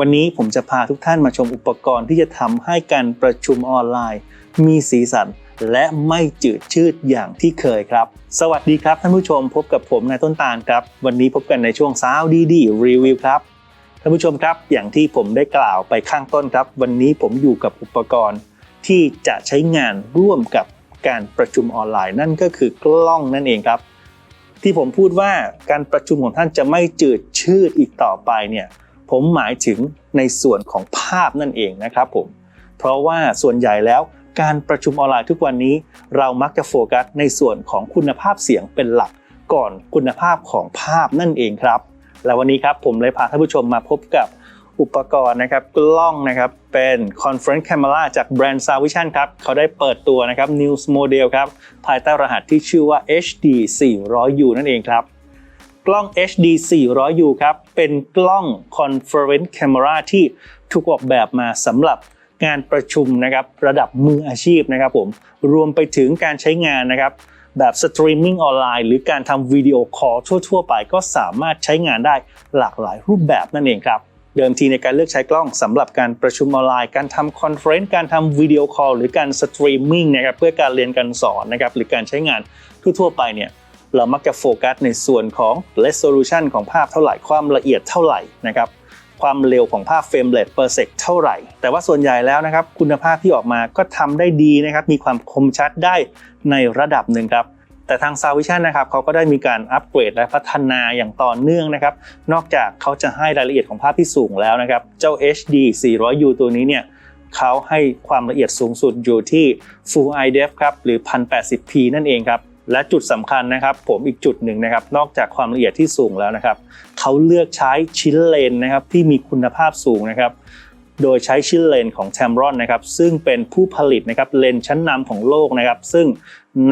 วันนี้ผมจะพาทุกท่านมาชมอุปกรณ์ที่จะทำให้การประชุมออนไลน์ มีสีสัน และไม่จืดชืดอย่างที่เคยครับ สวัสดีครับท่านผู้ชมพบกับผมนายต้นตาลครับ วันนี้พบกันในช่วงสาวดีดีรีวิวครับท่านผู้ชมครับอย่างที่ผมได้กล่าวไปข้างต้นครับ วันนี้ผมอยู่กับอุปกรณ์ที่จะใช้งานร่วมกับการประชุมออนไลน์นั่นก็คือกล้องนั่นเองครับ ที่ผมพูดว่าการประชุมของท่านจะไม่จืดชืดอีกต่อไปเนี่ย ผมหมายถึงในส่วนของภาพนั่นเองนะครับผม เพราะว่าส่วนใหญ่แล้วการประชุมออนไลน์ทุกวันนี้ เรามักจะโฟกัสในส่วนของคุณภาพเสียงเป็นหลัก ก่อนคุณภาพของภาพนั่นเองครับ และวันนี้ครับผมเลยพาท่านผู้ชมมาพบกับอุปกรณ์นะครับกล้องนะครับเป็น Conference Camera จากแบรนด์ Savision ครับเขาได้เปิดตัวนะครับ News Model ครับภายใต้รหัสที่ชื่อว่า HD 400U นั่นเองครับ กล้อง HD 400U ครับ เป็นกล้อง Conference Camera ที่ถูกออกแบบมาสำหรับงานประชุมนะครับระดับมืออาชีพนะครับผมรวมไปถึงการใช้งานนะครับแบบสตรีมมิ่งออนไลน์หรือการทำวิดีโอคอลทั่ว ๆ ไปก็สามารถใช้งานได้หลากหลายรูปแบบนั่นเองครับ เดิมทีในการเลือกใช้กล้องสำหรับการประชุมออนไลน์ การทำคอนเฟรนซ์การทำวิดีโอคอลหรือการสตรีมมิ่งนะครับเพื่อการเรียนการสอนนะครับหรือการใช้งานทั่วๆไปเนี่ย เรามักจะโฟกัสในส่วนของ resolution ของภาพเท่าไหร่ ความละเอียดเท่าไหร่นะครับ ความเร็วของภาพเฟรมเรท per sec เท่าไหร่ แต่ว่าส่วนใหญ่แล้วนะครับ คุณภาพที่ออกมาก็ทำได้ดีนะครับ มีความคมชัดได้ในระดับหนึ่งครับแต่ทาง s a v i s i o n นะครับเขาก็ได้มีการอัปเกรดและพัฒนาอย่างต่อเนื่องนะครับ นอกจากเขาจะให้รายละเอียดของภาพที่สูงแล้วนะครับ เจ้า HD 400U ตัวนี้เนี่ยเขาให้ความละเอียดสูงสุดอยู่ที่ Full IDF ครับหรือ 1080p นั่นเองครับ และจุดสำคัญนะครับ ผมอีกจุดหนึ่งนะครับ นอกจากความละเอียดที่สูงแล้วนะครับเขาเลือกใช้ชิ้นเลนนะครับที่มีคุณภาพสูงนะครับ โดยใช้ชิ้นเลนของ Tamron นะครับ ซึ่งเป็นผู้ผลิตนะครับเลนชั้นนำของโลกนะครับ ซึ่ง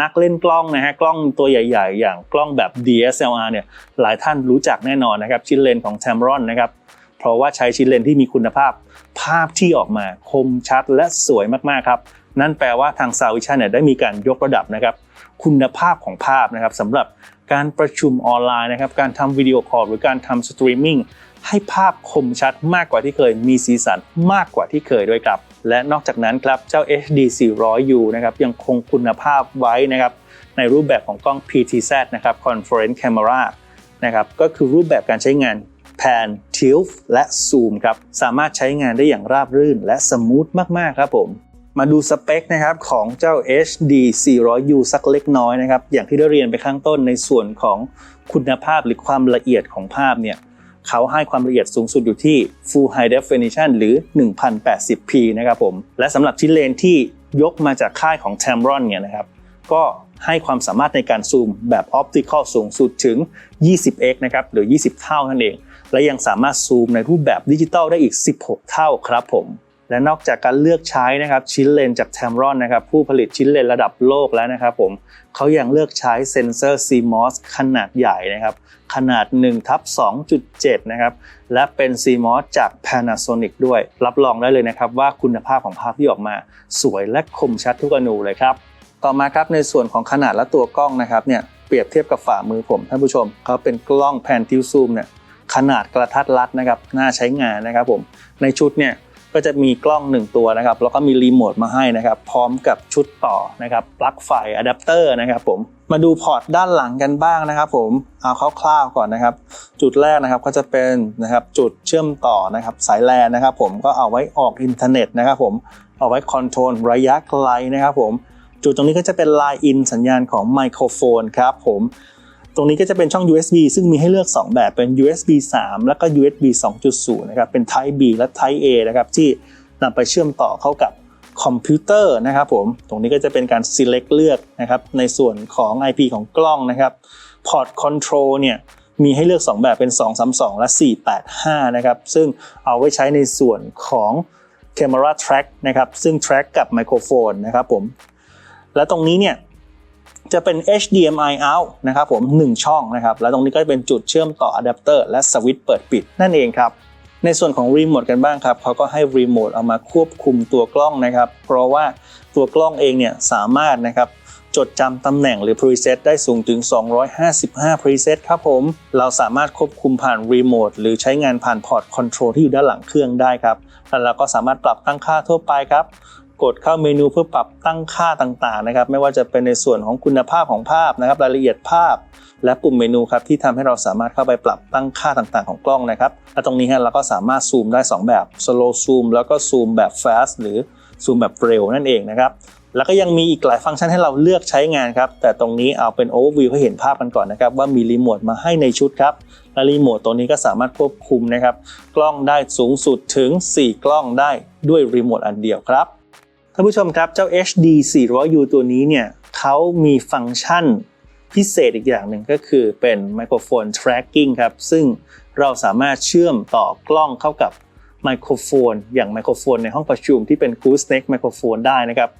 นักเล่นกล้องนะฮะกล้องตัวใหญ่ ๆ อย่างกล้องแบบ DSLR เนี่ยหลายท่านรู้จักแน่นอนนะครับ ชิ้นเลนของ Tamron นะครับเพราะว่าใช้ชิ้นเลนที่มีคุณภาพ ภาพที่ออกมาคมชัดและสวยมากๆครับนั่นแปลว่าทาง s a v i s i o n เนี่ยได้มีการยกระดับนะครับ คุณภาพของภาพนะครับสำหรับการประชุมออนไลน์นะครับการทำวิดีโอคอลหรือการทำสตรีมมิ่งให้ภาพคมชัดมากกว่าที่เคยมีสีสันมากกว่าที่เคยด้วยครับ และนอกจากนั้นครับเจ้า HD 400U นะครับยังคงคุณภาพไว้นะครับในรูปแบบของกล้อง PTZ นะครับ Conference Camera นะครับก็คือรูปแบบการใช้งานแพนทิลและซูมครับสามารถใช้งานได้อย่างราบรื่นและสมูทมากๆครับผม มาดูสเปคนะครับของเจ้า HD 400U สักเล็กน้อยนะครับ อย่างที่ได้เรียนไปข้างต้นในส่วนของคุณภาพหรือความละเอียดของภาพเนี่ยเขาให้ความละเอียดสูงสุดอยู่ที่ Full High Definition หรือ 1080p นะครับผม และสำหรับชิ้นเลนที่ยกมาจากค่ายของ Tamron เนี่ยนะครับ ก็ให้ความสามารถในการซูมแบบออปติคอลสูงสุดถึง 20x นะครับ หรือ 20 เท่านั่นเอง และยังสามารถซูมในรูปแบบดิจิตอลได้อีก 16 เท่าครับผม และนอกจากการเลือกใช้นะครับชิ้นเลนจาก Tamron นะครับผู้ผลิตชิ้นเลนระดับโลกแล้วนะครับผมเขายังเลือกใช้เซนเซอร์ CMOS ขนาดใหญ่นะครับขนาด1ทับ2.7 นะครับและเป็น CMOS จาก Panasonic ด้วย รับรองได้เลยนะครับว่าคุณภาพของภาพที่ออกมา สวยและคมชัดทุกอนูเลยครับต่อมาครับในส่วนของขนาดและตัวกล้องนะครับเนี่ยเปรียบเทียบกับฝ่ามือผมท่านผู้ชมเขาเป็นกล้องแพนทิวซูมเนี่ยขนาดกระทัดรัดนะครับน่าใช้งานนะครับผมในชุดเนี่ย ก็จะมีกล้อง1ตัวนะครับแล้วก็มีรีโมทมาให้นะครับพร้อมกับชุดต่อนะครับปลั๊กไฟอะแดปเตอร์นะครับผมมาดูพอร์ตด้านหลังกันบ้างนะครับ ผมเอาคร่าวๆก่อนนะครับ จุดแรกนะครับก็จะเป็นนะครับจุดเชื่อมต่อนะครับสายแลนนะครับ ผมก็เอาไว้ออกอินเทอร์เน็ตนะครับ ผมเอาไว้คอนโทรลระยะไกลนะครับ ผมจุดตรงนี้ก็จะเป็น Line in สัญญาณของไมโครโฟนครับ ผม ตรงนี้ก็จะเป็นช่อง USB ซึ่งมีให้เลือก 2 แบบเป็น USB 3 แล้วก็ USB 2.0 นะครับ เป็น Type B และ Type A นะครับ ที่นำไปเชื่อมต่อเข้ากับคอมพิวเตอร์นะครับผม ตรงนี้ก็จะเป็นการ select เลือกนะครับ ในส่วนของ IP ของกล้องนะครับ Port Control เนี่ยมีให้เลือก 2 แบบเป็น 232 และ 485 นะครับ ซึ่งเอาไว้ใช้ในส่วนของ Camera Track นะครับ ซึ่ง track กับไมโครโฟนนะครับผม และตรงนี้เนี่ย จะเป็น HDMI out นะครับผม 1 ช่องนะครับ และตรงนี้ก็จะเป็นจุดเชื่อมต่ออะแดปเตอร์และสวิตช์เปิดปิดนั่นเองครับ ในส่วนของรีโมทกันบ้างครับเขาก็ให้รีโมทเอามาควบคุมตัวกล้องนะครับ เพราะว่าตัวกล้องเองเนี่ยสามารถนะครับจดจำตำแหน่งหรือ preset ได้สูงถึง 255 preset ครับผม เราสามารถควบคุมผ่านรีโมทหรือใช้งานผ่านพอร์ตคอนโทรลที่อยู่ด้านหลังเครื่องได้ครับ แล้วเราก็สามารถปรับตั้งค่าทั่วไปครับ กดเข้าเมนูเพื่อปรับตั้งค่าต่างๆนะครับ ไม่ว่าจะเป็นในส่วนของคุณภาพของภาพนะครับ รายละเอียดภาพ และปุ่มเมนูครับที่ทำให้เราสามารถเข้าไปปรับตั้งค่าต่างๆ ของกล้องนะครับและตรงนี้ฮะเราก็สามารถซูมได้ 2 แบบ slow zoom แล้วก็ซูมแบบ fast หรือซูมแบบเร็วนั่นเองนะครับแล้วก็ยังมีอีกหลายฟังก์ชันให้เราเลือกใช้งานครับ แต่ตรงนี้เอาเป็น overview ให้เห็นภาพกันก่อนนะครับ ว่ามีรีโมทมาให้ในชุดครับและรีโมทตัวนี้ก็สามารถควบคุมนะครับ กล้องได้สูงสุดถึง 4 กล้องได้ด้วยรีโมทอันเดียวครับ ท่านผู้ชมครับเจ้า HD 400U ตัวนี้เนี่ยเขามีฟังก์ชันพิเศษอีกอย่างหนึ่งก็คือเป็นไมโครโฟน tracking ครับ ซึ่งเราสามารถเชื่อมต่อกล้องเข้ากับไมโครโฟน อย่างไมโครโฟนในห้องประชุมที่เป็น gooseneck ไมโครโฟนได้นะครับ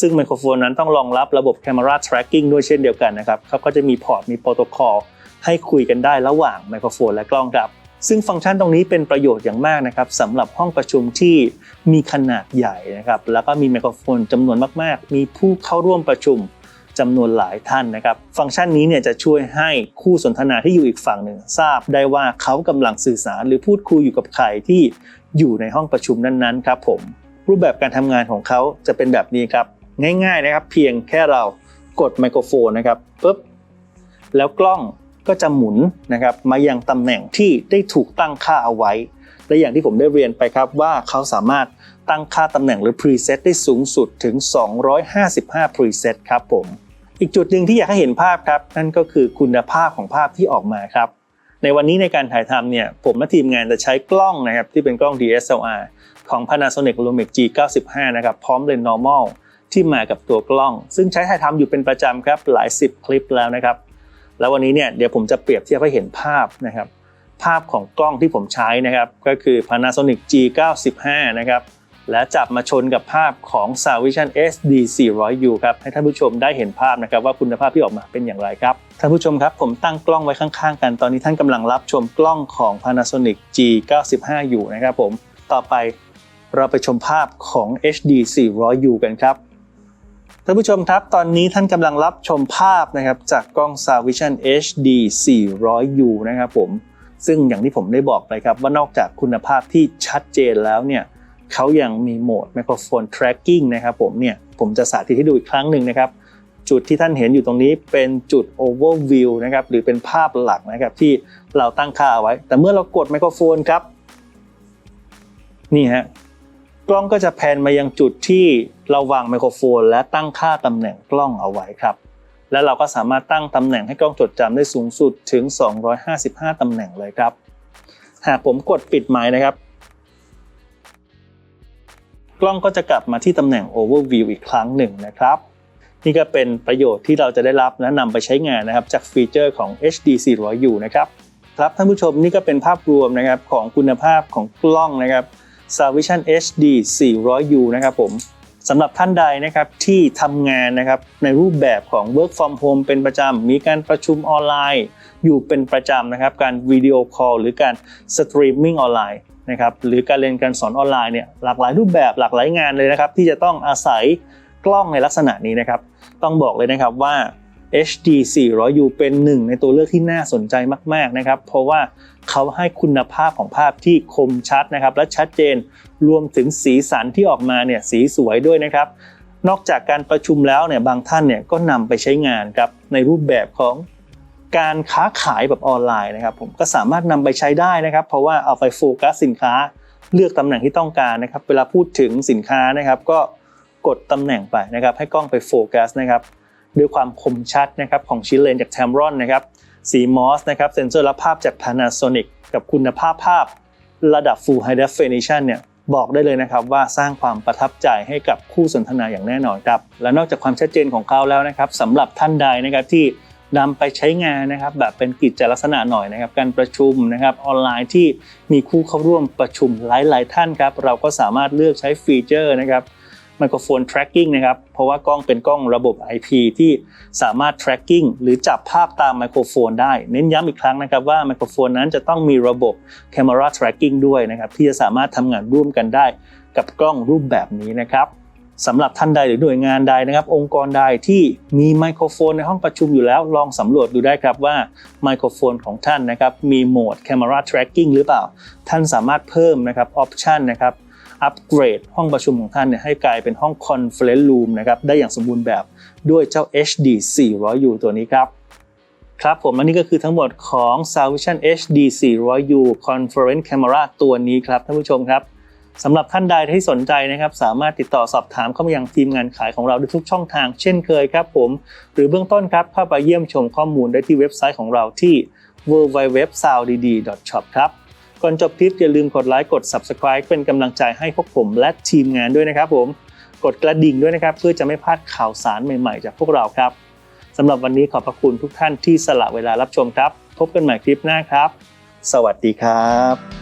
ซึ่งไมโครโฟนนั้นต้องรองรับระบบ camera tracking ด้วยเช่นเดียวกันนะครับเขาก็จะมีพอร์ตมีโปรโตคอลให้คุยกันได้ระหว่างไมโครโฟนและกล้องครับ ซึ่งฟังก์ชันตรงนี้เป็นประโยชน์อย่างมากนะครับสำหรับห้องประชุมที่มีขนาดใหญ่นะครับแล้วก็มีไมโครโฟนจำนวนมาก ๆ มีผู้เข้าร่วมประชุมจำนวนหลายท่านนะครับ ฟังก์ชันนี้เนี่ยจะช่วยให้คู่สนทนาที่อยู่อีกฝั่งหนึ่งทราบได้ว่าเขากำลังสื่อสารหรือพูดคุยอยู่กับใครที่อยู่ในห้องประชุมนั้นๆครับผมรูปแบบการทำงานของเขาจะเป็นแบบนี้ครับง่าย ๆนะครับ เพียงแค่เรากดไมโครโฟนนะครับปุ๊บแล้วกล้อง ก็จะหมุนนะครับมายังตำแหน่งที่ได้ถูกตั้งค่าเอาไว้ และอย่างที่ผมได้เรียนไปครับว่าเขาสามารถตั้งค่าตำแหน่งหรือ preset ได้สูงสุดถึง 255 preset ครับผม อีกจุดหนึ่งที่อยากให้เห็นภาพครับ นั่นก็คือคุณภาพของภาพที่ออกมาครับ ในวันนี้ในการถ่ายทำเนี่ยผมและทีมงานจะใช้กล้องนะครับที่เป็นกล้อง DSLR ของ Panasonic Lumix G95 นะครับพร้อมเลนส์ normal ที่มากับตัวกล้อง ซึ่งใช้ถ่ายทำอยู่เป็นประจำครับหลาย 10 คลิปแล้วนะครับ แล้ววันนี้เนี่ยเดี๋ยวผมจะเปรียบเทียบให้เห็นภาพนะครับ ภาพของกล้องที่ผมใช้นะครับ ก็คือ Panasonic G95 นะครับและจับมาชนกับภาพของ s a v i s i o n SD 400U ครับให้ท่านผู้ชมได้เห็นภาพนะครับว่าคุณภาพที่ออกมาเป็นอย่างไรครับท่านผู้ชมครับผมตั้งกล้องไว้ข้างๆ กันตอนนี้ท่านกำลังรับชมกล้องของ Panasonic G95 อยู่นะครับผมต่อไปเราไปชมภาพของ HD 400U กันครับ ท่านผู้ชมครับ ตอนนี้ท่านกำลังรับชมภาพนะครับจากกล้อง s a v i s i o n HD 400U นะครับผม ซึ่งอย่างที่ผมได้บอกไปครับ ว่านอกจากคุณภาพที่ชัดเจนแล้วเนี่ยเขายังมีโหมดไมโครโฟน tracking นะครับผมเนี่ยผมจะสาธิตให้ดูอีกครั้งหนึ่งนะครับ จุดที่ท่านเห็นอยู่ตรงนี้เป็นจุด overview นะครับหรือเป็นภาพหลักนะครับที่เราตั้งค่าเอาไว้ แต่เมื่อเรากดไมโครโฟนครับนี่ฮะ กล้องก็จะแพนมายังจุดที่เราวางไมโครโฟน และตั้งค่าตำแหน่งกล้องเอาไว้ครับ และเราก็สามารถตั้งตำแหน่งให้กล้องจดจำได้สูงสุดถึง 255 ตำแหน่งเลยครับ หากผมกดปิดไมค์นะครับ กล้องก็จะกลับมาที่ตำแหน่ง overview อีกครั้งหนึ่งนะครับ นี่ก็เป็นประโยชน์ที่เราจะได้รับและนำไปใช้งานนะครับจากฟีเจอร์ของ HD 400U นะครับครับท่านผู้ชมนี่ก็เป็นภาพรวมนะครับของคุณภาพของกล้องนะครับ s a v i s i o n HD 400U นะครับผมสำหรับท่านใดนะครับที่ทำงานนะครับในรูปแบบของ work from home เป็นประจำ มีการประชุมออนไลน์ อยู่เป็นประจำนะครับการวิดีโอคอลหรือการสตรีมมิ่งออนไลน์นะครับหรือการเรียนการสอนออนไลน์เนี่ยหลากหลายรูปแบบหลากหลายงานเลยนะครับที่จะต้องอาศัยกล้องในลักษณะนี้นะครับ ต้องบอกเลยนะครับว่า HD 400U เป็นหนึ่งในตัวเลือกที่น่าสนใจมาก ๆ นะครับ เพราะว่าเขาให้คุณภาพของภาพที่คมชัดนะครับ และชัดเจนรวมถึงสีสันที่ออกมาเนี่ยสีสวยด้วยนะครับ นอกจากการประชุมแล้วเนี่ยบางท่านเนี่ยก็นำไปใช้งานครับในรูปแบบของการค้าขายแบบออนไลน์นะครับ ผมก็สามารถนำไปใช้ได้นะครับ เพราะว่าเอาไปโฟกัสสินค้าเลือกตำแหน่งที่ต้องการนะครับ เวลาพูดถึงสินค้านะครับ ก็กดตำแหน่งไปนะครับ ให้กล้องไปโฟกัสนะครับ ด้วยความคมชัดนะครับของชิ้นเลนจาก Tamron นะครับสีมอสนะครับเซนเซอร์รับภาพจาก Panasonic กับคุณภาพภาพระดับ Full High Definition เนี่ยบอกได้เลยนะครับว่าสร้างความประทับใจให้กับคู่สนทนาอย่างแน่นอนครับ และนอกจากความชัดเจนของเขาแล้วนะครับสำหรับท่านใดนะครับที่นำไปใช้งานนะครับแบบเป็นกิจลักษณะหน่อยนะครับ การประชุมนะครับออนไลน์ที่มีคู่เข้าร่วมประชุมหลาย ๆ ท่านครับเราก็สามารถเลือกใช้ฟีเจอร์นะครับ ไมโครโฟน tracking นะครับ เพราะว่ากล้องเป็นกล้องระบบ IP ที่สามารถ tracking หรือจับภาพตามไมโครโฟนได้ เน้นย้ำอีกครั้งนะครับว่าไมโครโฟนนั้นจะต้องมีระบบ camera tracking ด้วยนะครับ ที่จะสามารถทำงานร่วมกันได้กับกล้องรูปแบบนี้นะครับสำหรับท่านใดหรือหน่วยงานใดนะครับ องค์กรใดที่มีไมโครโฟนในห้องประชุมอยู่แล้ว ลองสำรวจดูได้ครับว่าไมโครโฟนของท่านนะครับมีโหมด Camera Tracking หรือเปล่า ท่านสามารถเพิ่มนะครับออปชันนะครับ อัปเกรดห้องประชุมของท่านเนี่ยให้กลายเป็นห้อง Conference Room นะครับได้อย่างสมบูรณ์แบบด้วยเจ้า HD 400U ตัวนี้ครับครับผมและนี่ก็คือทั้งหมดของ s a l v i s i o n HD 400U Conference Camera ตัวนี้ครับท่านผู้ชมครับสำหรับท่านใดที่สนใจนะครับ สามารถติดต่อสอบถามเข้ามายังทีมงานขายของเราได้ทุกช่องทางเช่นเคยครับผม หรือเบื้องต้นครับเข้าไปเยี่ยมชมข้อมูลได้ที่เว็บไซต์ของเราที่ www.soundd.shop ครับ ก่อนจบคลิปอย่าลืมกดไลค์กด Subscribe เป็นกำลังใจให้พวกผมและทีมงานด้วยนะครับผมกดกระดิ่งด้วยนะครับเพื่อจะไม่พลาดข่าวสารใหม่ๆ จากพวกเราครับสำหรับวันนี้ขอบพระคุณทุกท่านที่สละเวลารับชมครับ พบกันใหม่คลิปหน้าครับ สวัสดีครับ